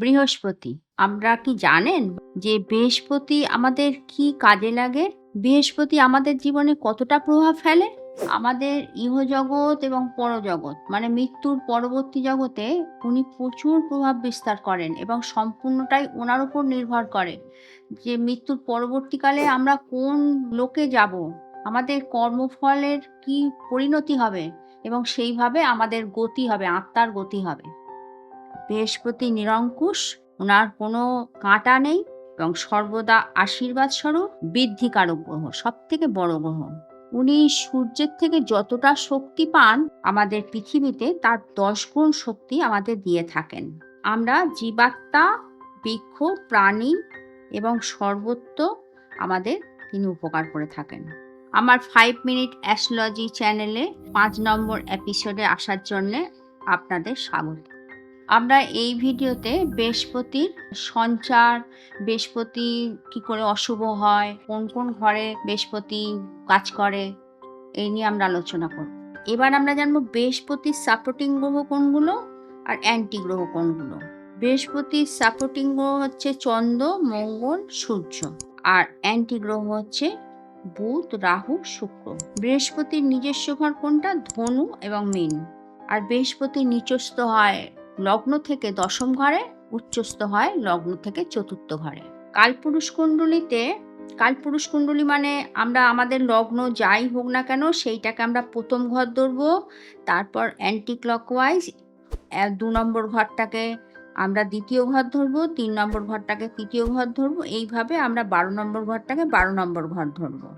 বৃহস্পতি। আমরা কি জানেন যে বৃহস্পতি আমাদের কি কাজে লাগে? বৃহস্পতি আমাদের জীবনে কতটা প্রভাব ফেলে? আমাদের ইহজগৎ এবং পরজগৎ মানে মৃত্যুর পরবর্তী জগতে উনি প্রচুর প্রভাব বিস্তার করেন এবং সম্পূর্ণটাই ওনার উপর নির্ভর করে যে মৃত্যুর পরবর্তীকালে আমরা কোন লোকে যাব, আমাদের কর্মফলের কি পরিণতি হবে এবং সেইভাবে আমাদের গতি হবে, আত্মার গতি হবে। বৃহস্পতি নিরঙ্কুশ ওনার কোনো কাঁটা নেই এবং সর্বদা আশীর্বাদ স্বরূপ বৃদ্ধিকারক গ্রহ সব থেকে বড় গ্রহ। উনি সূর্যের থেকে যতটা শক্তি পান আমাদের পৃথিবীতে, তার দশ গুণ শক্তি আমাদের দিয়ে থাকেন। আমরা জীবাত্মা, বৃক্ষ, প্রাণী এবং সর্বত্র আমাদের তিনি উপকার করে থাকেন। আমার ফাইভ মিনিট অ্যাস্ট্রোলজি চ্যানেলে পাঁচ নম্বর এপিসোডে আসার জন্যে আপনাদের স্বাগত। আমরা এই ভিডিওতে বৃহস্পতির সঞ্চার, বৃহস্পতি কি করে অশুভ হয়, কোন কোন ঘরে বৃহস্পতি কাজ করে, এই নিয়ে আমরা আলোচনা করব। এবার আমরা জানব বৃহস্পতির সাপোর্টিং গ্রহ কোনগুলো আর অ্যান্টি গ্রহ কোনগুলো। বৃহস্পতির সাপোর্টিং গ্রহ হচ্ছে চন্দ্র, মঙ্গল, সূর্য আর অ্যান্টি গ্রহ হচ্ছে বুধ, রাহু, শুক্র। বৃহস্পতির নিজস্ব ঘর কোনটা? ধনু এবং মীন। আর বৃহস্পতি নিচস্থ হয় লগ্ন থেকে দশম ঘরে, উচ্চস্থ হয় লগ্ন থেকে চতুর্থ ঘরে। কালপুরুষ কুণ্ডলিতে, কালপুরুষ কুণ্ডলী মানে আমরা আমাদের লগ্ন যাই হোক না কেন, সেইটাকে আমরা প্রথম ঘর ধরবো, তারপর অ্যান্টি ক্লকওয়াইজ দু নম্বর ঘরটাকে আমরা দ্বিতীয় ঘর ধরবো, তিন নম্বর ঘরটাকে তৃতীয় ঘর ধরবো, এইভাবে আমরা বারো নম্বর ঘরটাকে বারো নম্বর ঘর ধরবো।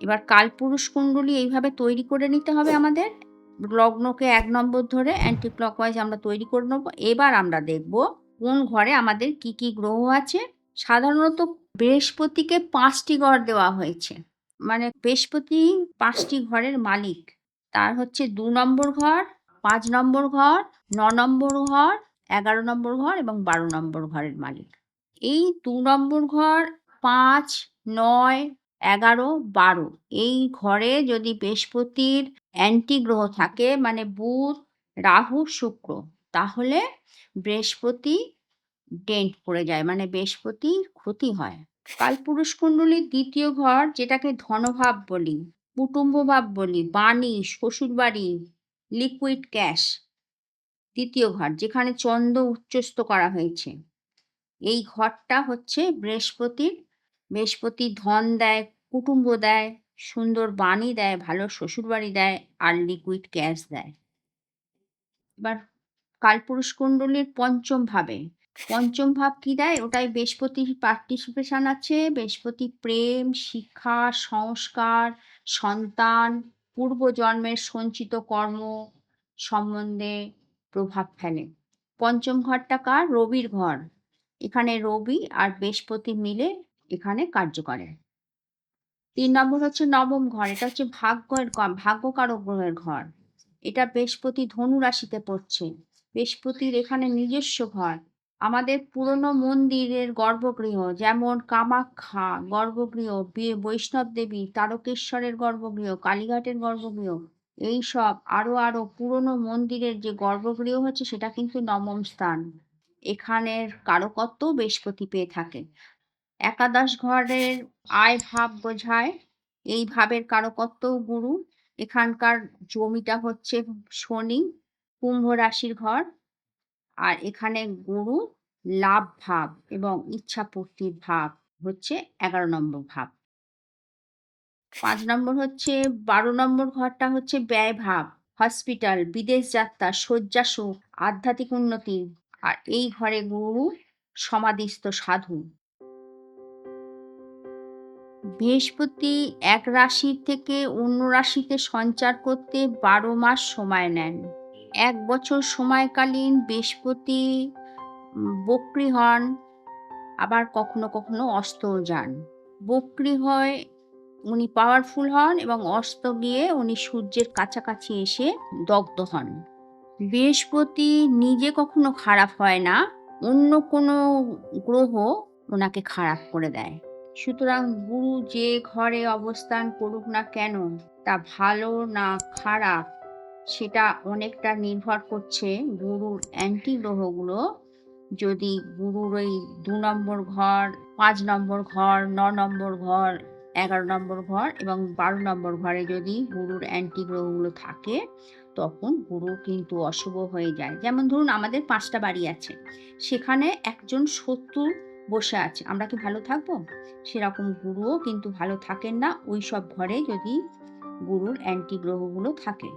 এবার কালপুরুষ কুণ্ডলী এইভাবে তৈরি করে নিতে হবে আমাদের। লগ্নকে এক নম্বর ধরে অ্যান্টি ক্লকওয়াইজ আমরা তৈরি করে নেব। এবার আমরা দেখব কোন ঘরে আমাদের কি কি গ্রহ আছে। সাধারণত বৃহস্পতিকে পাঁচটি ঘর দেওয়া হয়েছে। মানে বৃহস্পতি পাঁচটি ঘরের মালিক। তার হচ্ছে দু নম্বর ঘর, পাঁচ নম্বর ঘর, ন নম্বর ঘর, এগারো নম্বর ঘর এবং বারো নম্বর ঘরের মালিক। এই দু নম্বর ঘর পাঁচ, নয় এগারো, বারো। এই ঘরে যদি বৃহস্পতির অ্যান্টি গ্রহ থাকে মানে বুধ, রাহু, শুক্র, তাহলে বৃহস্পতি ডেন্ট পড়ে যায় মানে বৃহস্পতির ক্ষতি হয়। কালপুরুষ কুণ্ডলীর দ্বিতীয় ঘর, যেটাকে ধনভাব বলি কুটুম্ব ভাব বলি, বাণী, শ্বশুরবাড়ি, লিকুইড ক্যাশ, দ্বিতীয় ঘর, যেখানে চন্দ্র উচ্চস্ত করা হয়েছে। এই ঘরটা হচ্ছে বৃহস্পতির বৃহস্পতি ধন দেয়, কুটুম্ব দেয়, সুন্দর বাণী দেয়, ভালো শ্বশুরবাড়ি দেয় আর লিকুইড ক্যাশ দেয়। এবার কালপুরুষ কুণ্ডলীর পঞ্চম ভাবে। পঞ্চম ভাব কি দেয়? ওটাই বৃহস্পতির পার্টিসিপেশন আছে। বৃহস্পতি প্রেম, শিক্ষা, সংস্কার, সন্তান, পূর্বজন্মের সঞ্চিত কর্ম সম্বন্ধে প্রভাব ফেলে। পঞ্চম ঘরটা কার? রবির ঘর। এখানে রবি আর বৃহস্পতি মিলে এখানে কার্য করে তিন নম্বর হচ্ছে নবম ঘর, এটা হচ্ছে ভাগ্যের ভাগ্যকারক গ্রহের ঘর। এটা বৃহস্পতি ধনু রাশিতে পড়ছে। বৃহস্পতির এখানে নিজস্ব ঘর। আমাদের পুরনো মন্দিরের গর্ভগৃহ, যেমন কামাখ্যা গর্ভগৃহ বৈষ্ণব দেবী, তারকেশ্বরের গর্ভগৃহ, কালীঘাটের গর্ভগৃহ, এই সব আরও আরও পুরনো মন্দিরের যে গর্ভগৃহ হচ্ছে, সেটা কিন্তু নবম স্থান। এখানের কারকত্ব বৃহস্পতি পেয়ে থাকে। একাদশ ঘরের আয় ভাব বোঝায়। এই ভাবের কারকত্ব গুরু। এখানকার জমিটা হচ্ছে শনি, কুম্ভ রাশির ঘর। আর এখানে গুরু লাভ ভাব এবং ইচ্ছা পূর্তির ভাব হচ্ছে এগারো নম্বর ভাব। পাঁচ নম্বর হচ্ছে বারো নম্বর ঘরটা হচ্ছে ব্যয় ভাব, হসপিটাল, বিদেশ যাত্রা শয্যা সুখ আধ্যাত্মিক উন্নতি। আর এই ঘরে গুরু সমাধিস্থ সাধু। বৃহস্পতি এক রাশি থেকে অন্য রাশিতে সঞ্চার করতে বারো মাস সময় নেন। এক বছর সময়কালীন বৃহস্পতি বক্রি হন, আবার কখনো কখনো অস্তও যান। বক্রি হয় উনি পাওয়ারফুল হন এবং অস্ত গিয়ে উনি সূর্যের কাছাকাছি এসে দগ্ধ হন। বৃহস্পতি নিজে কখনো খারাপ হয় না, অন্য কোনো গ্রহ ওনাকে খারাপ করে দেয়। সুতরাং গুরু যে ঘরে অবস্থান করুক না কেন, তা ভালো না খারাপ, সেটা অনেকটা নির্ভর করছে গুরুর অ্যান্টি গ্রহগুলো যদি গুরুর ওই দু নম্বর ঘর, পাঁচ নম্বর ঘর, ন নম্বর ঘর, এগারো নম্বর ঘর এবং বারো নম্বর ঘরে যদি গুরুর অ্যান্টি গ্রহগুলো থাকে, তখন গুরু কিন্তু অশুভ হয়ে যায়। যেমন ধরুন আমাদের পাঁচটা বাড়ি আছে, সেখানে একজন শত্রু বসে আছে। আমরা কি ভালো থাকব? সেরকম গুরুও কিন্তু ভালো থাকেন না। ওই সব ঘরে যদি গুরুর অ্যান্টি গ্রহগুলো থাকে।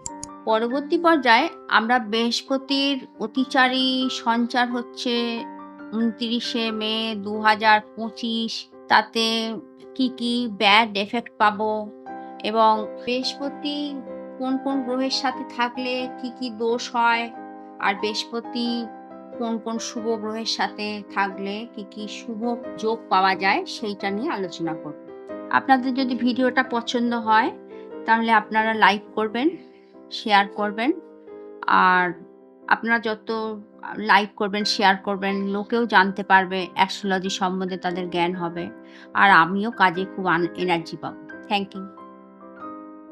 পরবর্তী পর্যায়ে আমরা বৃহস্পতির অতিচারী সঞ্চার হচ্ছে উনত্রিশে মে দু হাজার পঁচিশ। তাতে কি কি ব্যাড এফেক্ট পাবো? এবং বৃহস্পতি কোন কোন গ্রহের সাথে থাকলে কি কি দোষ হয়? আর বৃহস্পতি কোন কোন শুভ গ্রহের সাথে থাকলে কি কি শুভ যোগ পাওয়া যায় সেইটা নিয়ে আলোচনা করব। আপনাদের যদি ভিডিওটা পছন্দ হয়, তাহলে আপনারা লাইক করবেন, শেয়ার করবেন, আর আপনারা যত লাইক করবেন, শেয়ার করবেন, লোকেও জানতে পারবে অ্যাস্ট্রোলজি সম্বন্ধে তাদের জ্ঞান হবে, আর আমিও কাজে খুব এনার্জি পাবো। Thank you